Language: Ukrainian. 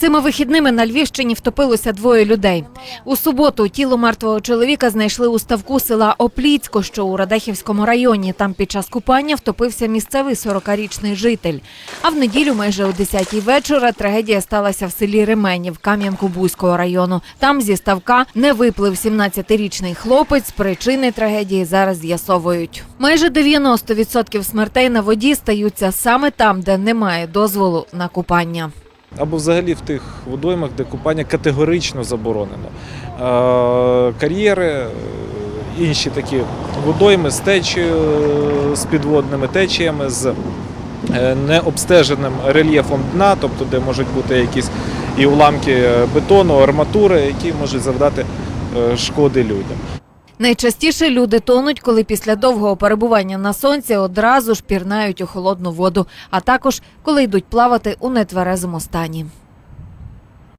Цими вихідними на Львівщині втопилося двоє людей. У суботу тіло мертвого чоловіка знайшли у ставку села Опліцько, що у Радехівському районі. Там під час купання втопився місцевий 40-річний житель. А в неділю, майже о 10-й вечора, трагедія сталася в селі Ременів Кам'янко-Бузького району. Там зі ставка не виплив 17-річний хлопець. Причини трагедії зараз з'ясовують. Майже 90% смертей на воді стаються саме там, де немає дозволу на купання. Або взагалі в тих водоймах, де купання категорично заборонено. Е, Кар'єри, е, інші такі водойми з течією, з підводними течіями, з е, необстеженим рельєфом дна, тобто де можуть бути якісь і уламки бетону, арматури, які можуть завдати шкоди людям. Найчастіше люди тонуть, коли після довгого перебування на сонці одразу ж пірнають у холодну воду, а також коли йдуть плавати у нетверезому стані.